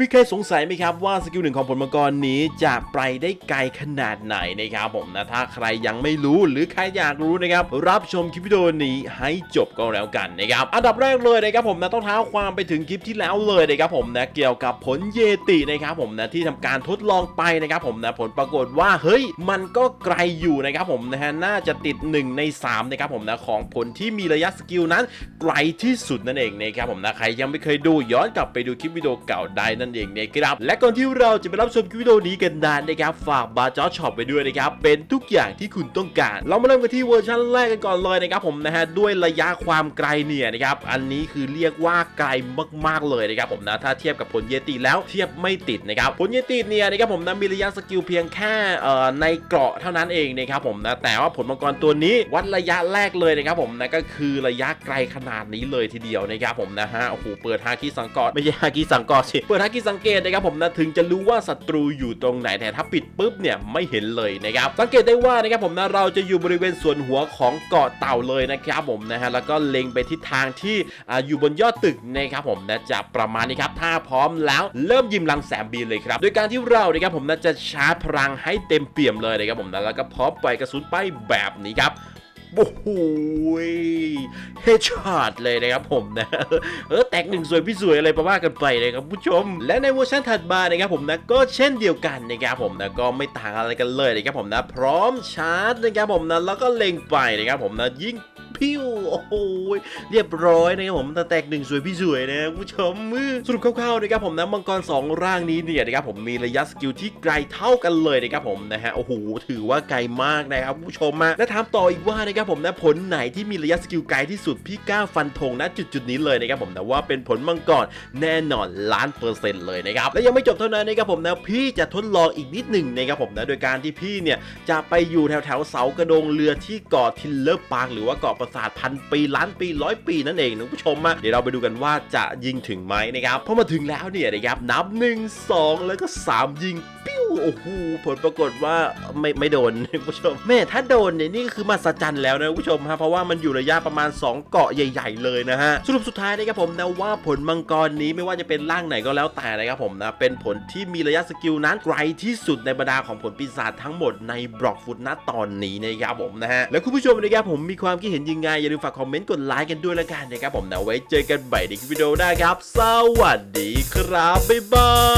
มีใครสงสัยไหมครับว่าสกิลหนึ่งของผลมังกรนี้จะไปได้ไกลขนาดไหนนะครับผมนะถ้าใครยังไม่รู้หรือใครอยากรู้นะครับรับชมคลิปวิดีโอนี้ให้จบก็แล้วกันนะครับอันดับแรกเลยนะครับผมนะต้องเท้าความไปถึงคลิปที่แล้วเลยนะครับผมนะเกี่ยวกับผลเยตินะครับผมนะที่ทำการทดลองไปนะครับผมนะผลปรากฏว่าเฮ้ยมันก็ไกลอยู่นะครับผมนะฮะน่าจะติด 1 ใน3นะครับผมนะของผลที่มีระยะสกิลนั้นไกลที่สุดนั่นเองนะครับผมนะใครยังไม่เคยดูย้อนกลับไปดูคลิปวิดีโอเก่าได้นั่นเองนะครับและก่อนที่เราจะไปรับชมคลิปวิดีโอนี้กันนานนะครับฝากบาร์จอช็อปไปด้วยนะครับเป็นทุกอย่างที่คุณต้องการ เรามาเริ่มกันที่เวอร์ชันแรกกันก่อนเลยนะครับผมนะฮะด้วยระยะความไกลเนี่ยนะครับอันนี้คือเรียกว่าไกลมากๆเลยนะครับผมนะถ้าเทียบกับผลเยติแล้วเทียบไม่ติดนะครับผลเยติเนี่ยนะครับผมนะมีระยะสกิลเพียงแค่ในเกราะเท่านั้นเองนะครับผมนะแต่ว่าผลมังกรตัวนี้วัดระยะแรกเลยนะครับผมนะก็คือระยะไกลขนาดนี้เลยทีเดียวนะครับผมนะฮะโอ้โหเปิดฮาคิสังกอดไม่ใช่ฮาคิสังกอดสิเปิดฮาคิสังเกตนะครับผมนะถึงจะรู้ว่าศัตรูอยู่ตรงไหนแต่ถ้าปิดปุ๊บเนี่ยไม่เห็นเลยนะครับสังเกตได้ว่านะครับผมนะเราจะอยู่บริเวณส่วนหัวของเกาะเต่าเลยนะครับผมนะฮะแล้วก็เล็งไปทิศทางที่ออยู่บนยอดตึกนะครับผมนะจะประมาณนี้ครับถ้าพร้อมแล้วเริ่มยิมลังแสมบีเลยครับโดยการที่เรานะครับผมนะจะชาร์จพลังให้เต็มเปี่ยมเลยนะครับผมนะแล้วก็พร้อมปล่อยกระสุนไปแบบนี้ครับ โอ้โหเฮดช็อตเลยนะครับผมนะเออแตกหนึ่งสวยพี่สวยอะไรประว่ากันไปเลยครับผู้ชม และในเวอร์ชันถัดมานะครับผมนะก็เช่นเดียวกันนะครับผมนะก็ไม่ต่างอะไรกันเลยนะครับผมนะ พร้อมชาร์จนะครับผมนะแล้วก็เล็งไปนะครับผมนะยิ่ง พิ้วโอ้โหเรียบร้อยนะครับผมแต่แตกหนึ่งสวยพี่สวยนะผู้ชมสรุปคร่าวๆนะครับผมนะมังกรสองร่างนี้เนี่ยนะครับผมมีระยะสกิลที่ไกลเท่ากันเลยนะครับผมนะฮะโอ้โหถือว่าไกลมากนะครับผู้ชมมาและถามต่ออีกว่านะครับผมนะผลไหนที่มีระยะสกิลไกลที่สุดพี่ก้าฟันธงณจุดจุดๆนี้เลยนะครับผมนะว่าเป็นผลมังกรแน่นอนล้านเปอร์เซ็นต์เลยนะครับและยังไม่จบเท่านั้นนะครับผมนะพี่จะทดลองอีกนิดหนึ่งนะครับผมนะโดยการที่พี่เนี่ยจะไปอยู่แถวแถวๆเสากระโดงเรือที่เกาะทิลเลอร์ปาร์หรือว่าเกาะปราสาทพันปีล้านปีร้อยปีนั่นเองนะผู้ชมมาเดี๋ยวเราไปดูกันว่าจะยิงถึงไหมนะครับพอมาถึงแล้วเนี่ยนะครับนับ 1 2 แล้วก็ 3 ยิงปิ โอ้โหผลปรากฏว่าไม่ไม่โดนคุณผู้ชมแม่ถ้าโดนเนี่ยนี่ก็คือมาสจันแล้วนะคุณผู้ชมฮะเพราะว่ามันอยู่ระยะประมาณ 2 เกาะใหญ่ ๆ เลยนะฮะสรุปสุดท้ายนะครับผมนะว่าผลมังกรนี้ไม่ว่าจะเป็นร่างไหนก็แล้วแต่นะครับผมนะเป็นผลที่มีระยะสกิลนั้นไกลที่สุดในบรรดาของผลปีศาจทั้งหมดในบล็อกฟุตณตอนนี้นะครับผมนะฮะแล้วคุณผู้ชมนะครับผมมีความคิดเห็นยังไงอย่าลืมฝากคอมเมนต์กดไลค์กันด้วยละกันนะครับผมนะไว้เจอกันใหม่ในคลิปวิดีโอหน้าครับ สวัสดีครับบ๊ายบาย